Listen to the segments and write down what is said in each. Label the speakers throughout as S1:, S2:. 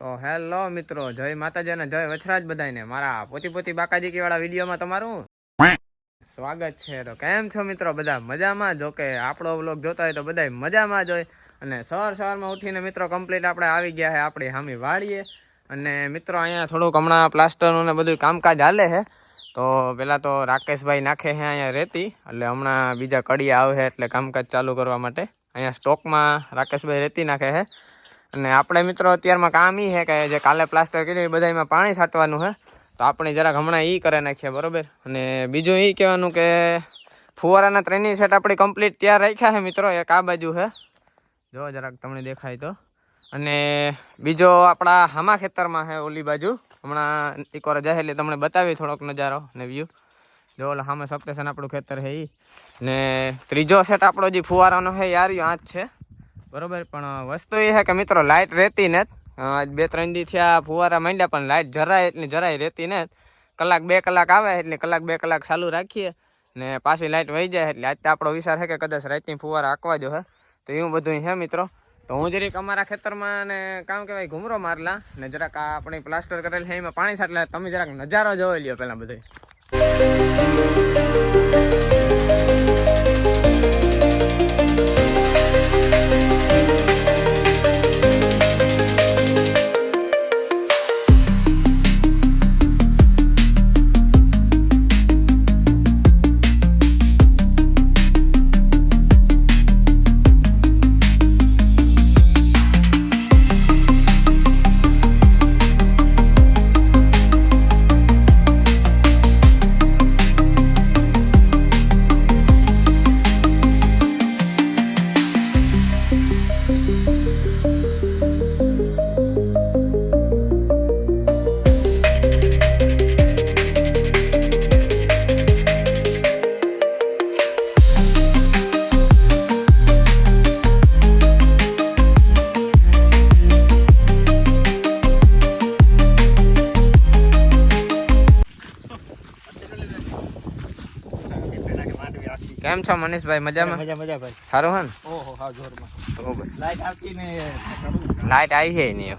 S1: તો હેલો મિત્રો, જય માતાજી અને જય વછરાજ બધાને મારા પોતી પોતી બાકાજી વાળા વિડીયોમાં તમારું સ્વાગત છે. તો કેમ છો મિત્રો? બધા મજામાં? જો કે આપણો વ્લોગ જોતા હોય તો બધા મજામાં જ હોય. અને સવાર સવારમાં ઉઠીને મિત્રો કમ્પ્લીટ આપણે આવી ગયા છે આપણી હામી વાળીએ અને મિત્રો અહીંયા થોડુંક હમણાં પ્લાસ્ટરનું ને બધું કામકાજ હાલે છે તો પહેલાં તો રાકેશભાઈ નાખે છે અહીંયા રેતી. એટલે હમણાં બીજા કડિયા આવે એટલે કામકાજ ચાલુ કરવા માટે. અહીંયા સ્ટોકમાં રાકેશભાઈ રેતી નાખે છે અને આપણે મિત્રો અત્યારમાં કામ એ છે કે જે કાલે પ્લાસ્ટર કર્યું એ બધામાં પાણી છાંટવાનું છે તો આપણે જરાક હમણાં એ કરી નાખીએ, બરાબર? અને બીજું એ કહેવાનું કે ફુવારાના ત્રણેય સેટ આપણી કમ્પ્લીટ તૈયાર રાખ્યા છે મિત્રો, એક આ બાજુ છે જો જરાક તમને દેખાય તો. અને બીજો આપણા હામા ખેતરમાં છે ઓલી બાજુ. હમણાં એકવાર જાય એટલે તમને બતાવી થોડોક નજારો ને વ્યૂ જો ઓલા સામે સપ્ટેશન આપણું ખેતર છે એ ને ત્રીજો સેટ આપણો જે ફુવારાનો છે એ આર્યો આ જ છે. બરોબર. પણ વસ્તુ એ છે કે મિત્રો લાઇટ રહેતી ને બે ત્રણ દી થયા ફુવારા માંડ્યા, પણ લાઇટ જરાય એટલી જરાય રહેતી ને કલાક બે કલાક આવે, એટલે કલાક બે કલાક ચાલુ રાખીએ. ને પાછી લાઇટ વહી જાય, એટલે આજ આપણો વિચાર છે કે કદાચ રાતની ફુવારા આંકવા જો, હે. તો એવું બધું છે, મિત્રો. તો હું જરીક અમારા ખેતરમાં ને કામ કહેવાય ઘૂમરો મારલા. ને જરાક આપણે પ્લાસ્ટર કરેલ છે, એમાં પાણી છાટલા. તમે જરાક નજારો જોઈ લ્યો પહેલાં બધે કેમ છો મનીષભાઈ? મજામાં?
S2: મજા મજા ભાઈ.
S1: સારું હે ને?
S2: ઓહો હા જોરમાં.
S1: તો બસ.
S2: લાઈટ આવતી ને
S1: લાઇટ આવી છે નહીં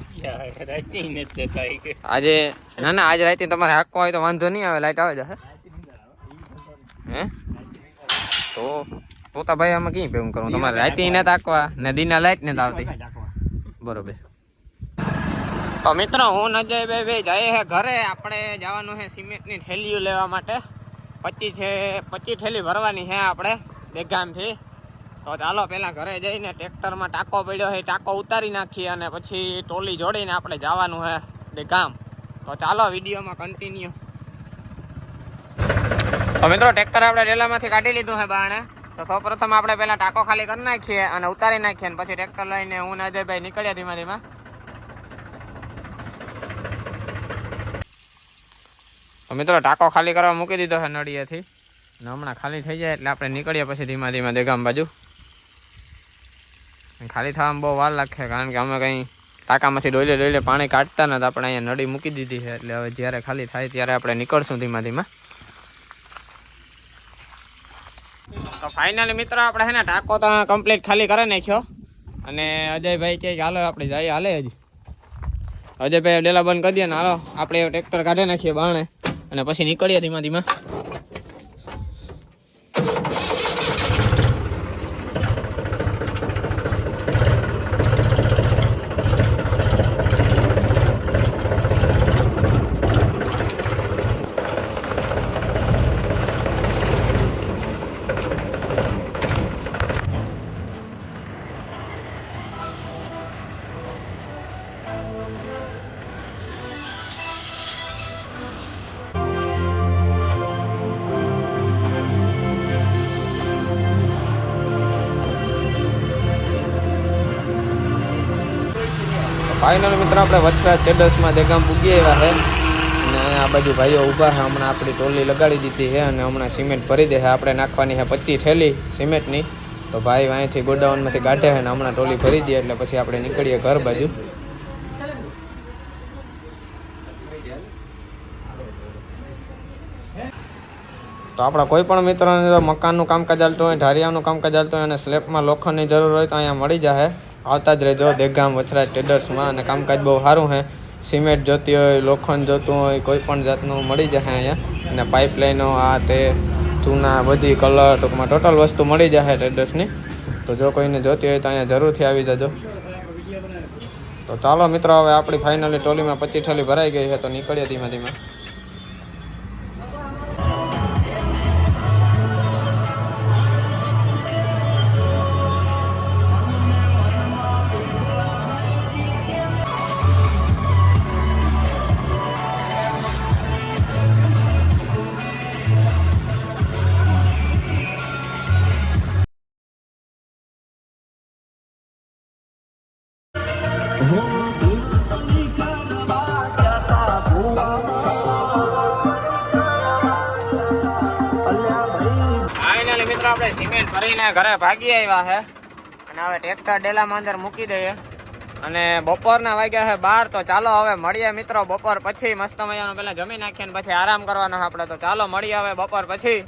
S1: આજે ના ના આજ રાતે તમારે હાકો હોય તો વાંધો નહીં આવે લાઇટ આવે જશે હે? તો તો તો ભાઈ આમાં કઈ ભેગું કરું તમારે રાતે ને તાકવા ને દીના લાઇટ ને આવતી. બરોબર. તો મિત્રો હું નજય ભાઈ જાય હે ઘરે. આપણે જવાનું છે સિમેન્ટની થેલીઓ લેવા માટે. પચીસ છે પચીસ થેલી ભરવાની છે આપણે દેગામથી. તો ચાલો પહેલાં ઘરે જઈને ટ્રેક્ટરમાં ટાંકો પડ્યો છે, ટાંકો ઉતારી નાખીએ અને પછી ટોલી જોડીને આપણે જવાનું છે દેગામ. તો ચાલો, વિડીયોમાં કન્ટિન્યુ તો મિત્રો, ટ્રેક્ટર આપણે રેલામાંથી કાઢી લીધું છે બાણે. તો સૌપ્રથમ આપણે પહેલાં ટાંકો ખાલી કરી નાખીએ અને ઉતારી નાખીએ અને પછી ટ્રેક્ટર લઈને હું અજયભાઈ નીકળ્યા ધીમા ધીમા. મિત્રો, ટાંકો ખાલી કરવા મૂકી દીધો છે નડિયાથી ને હમણાં ખાલી થઈ જાય એટલે આપણે નીકળીએ પછી ધીમા ધીમા દેગામ બાજુ. ખાલી થવામાં બહુ વાર લાગશે, કારણ કે અમે કંઈ ટાંકામાંથી ડોલે ડોલે પાણી કાઢતા નથી આપણે અહીંયા નડી મૂકી દીધી છે. એટલે હવે જ્યારે ખાલી થાય ત્યારે આપણે નીકળશું ધીમા ધીમા. તો ફાઇનલી મિત્રો, આપણે હે ને ટાંકો તો કમ્પ્લીટ ખાલી કરી નાખ્યો. અને અજયભાઈ કે, હાલો, આપણે જઈએ, હાલે હજી. અજયભાઈ ડેલા બંધ કરી દે ને, હાલો, આપણે ટ્રેક્ટર કાઢી નાખીએ બાણે. અને પછી નીકળીએ ધીમા ધીમા ફાઇનલ મિત્રો, આપણે વછરા સ્ટેટસમાં દેગામ પૂગી આવ્યા છે અને આ બાજુ ભાઈઓ ઊભા છે હમણાં આપણી ટોલી લગાડી દીધી છે અને હમણાં સિમેન્ટ ભરી દે છે આપણે નાખવાની છે પચીસ થેલી સિમેન્ટની. તો ભાઈ અહીંથી ગોડાઉનમાંથી કાઢે છે અને હમણાં ટોલી ભરી દે એટલે પછી આપણે નીકળીએ ઘર બાજુ. તો આપણા કોઈ પણ મિત્રોને મકાનનું કામકાજ ચાલતું હોય, ઢારિયાનું કામકાજ ચાલતું હોય અને સ્લેબમાં લોખંડની જરૂર હોય તો અહીંયા મળી જશે આવતા જ રહેજો. દેગામ વછરા ટ્રેડર્સમાં અને કામકાજ બહુ સારું છે સિમેન્ટ જોતી હોય, લોખંડ જોતું હોય, કોઈ પણ જાતનું મળી જશે અહીંયા. અને પાઇપલાઇનો, આ તે ચૂના બધી કલર ટૂંકમાં ટોટલ વસ્તુ મળી જશે ટ્રેડર્સની તો જો કોઈને જોતી હોય તો અહીંયા જરૂરથી આવી જજો. તો ચાલો મિત્રો, હવે આપણી ફાઇનલી ટોલીમાં પચીસ ઠોલી ભરાઈ ગઈ છે, તો નીકળીએ ધીમે ધીમે. સિમેન્ટ ભરીને ઘરે ભાગી આવ્યા છે. અને હવે ટ્રેક્ટર ડેલામાં અંદર મૂકી દઈએ. અને બપોરના વાગ્યા છે બાર, તો ચાલો હવે મળીએ મિત્રો બપોર પછી. મસ્ત મજાનું પેલા જમી નાખીએ પછી આરામ કરવાનો આપણે. તો ચાલો મળીએ હવે બપોર પછી.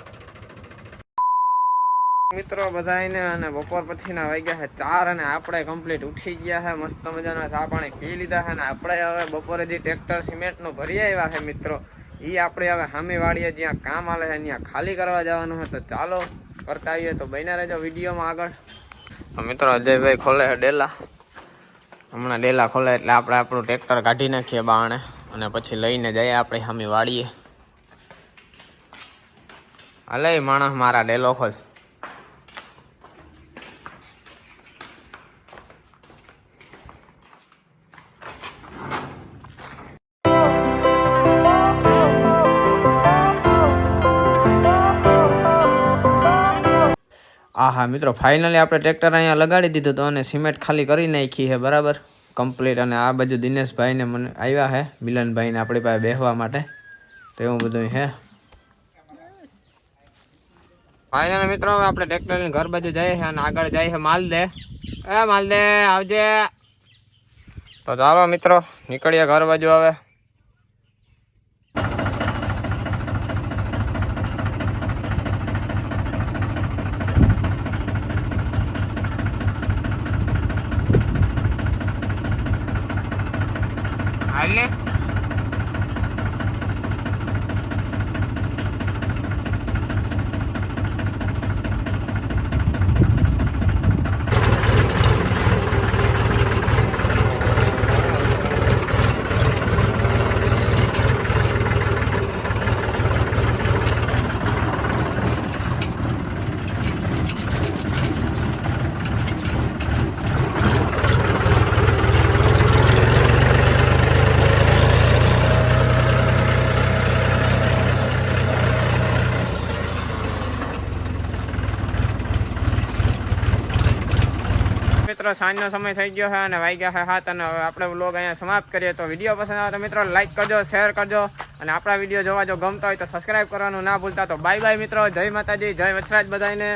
S1: મિત્રો બધાને અને બપોર પછીના વાગ્યા છે ચાર અને આપણે કમ્પ્લીટ ઉઠી ગયા છે. મસ્ત મજાના ચા પાણી પી લીધા છે અને આપણે હવે બપોરે જે ટ્રેક્ટર સિમેન્ટનું ભરી આવ્યા છે મિત્રો એ આપણે હવે હામી વાળીએ જ્યાં કામ આવે છે, ત્યાં ખાલી કરવા જવાનું છે. તો ચાલો કરતા આવીએ તો બન્યા રહેજો વિડીયોમાં આગળ. મિત્રો, અજયભાઈ ખોલે ડેલા. હમણાં ડેલા ખોલે એટલે આપણે આપણું ટ્રેક્ટર કાઢી નાખીએ બાણે અને પછી લઈને જઈએ આપણે સામે વાળીએ હાલે માણસ મારા ડેલો ખોલ. આ હા મિત્રો ફાઇનલી આપણે ટ્રેક્ટર અહીંયા લગાડી દીધું હતું અને સિમેન્ટ ખાલી કરી નાખી છે, બરાબર? કમ્પ્લીટ અને આ બાજુ દિનેશભાઈને મને આવ્યા છે, મિલનભાઈને આપણી પાસે બેસવા માટે. તો એવું બધું છે. ફાઇનલ મિત્રો આપણે ટ્રેક્ટર ઘર બાજુ જઈએ છે અને આગળ જાય છે માલદે. એ માલદે, આવજે. તો ચાલો, મિત્રો, નીકળીએ ઘર બાજુ હવે. મિત્રો, સાંજનો સમય થઈ ગયો છે અને વાગ્યા છે હાથ અને હવે આપણે બ્લોગ અહીંયા સમાપ્ત કરીએ. તો વીડિયો પસંદ આવે તો મિત્રો લાઈક કરજો શેર કરજો અને આપણા વીડિયો જોવા જો ગમતા હોય તો સબસ્ક્રાઈબ કરવાનું ના ભૂલતા. તો બાય બાય મિત્રો, જય માતાજી, જય વછરાજ બધાને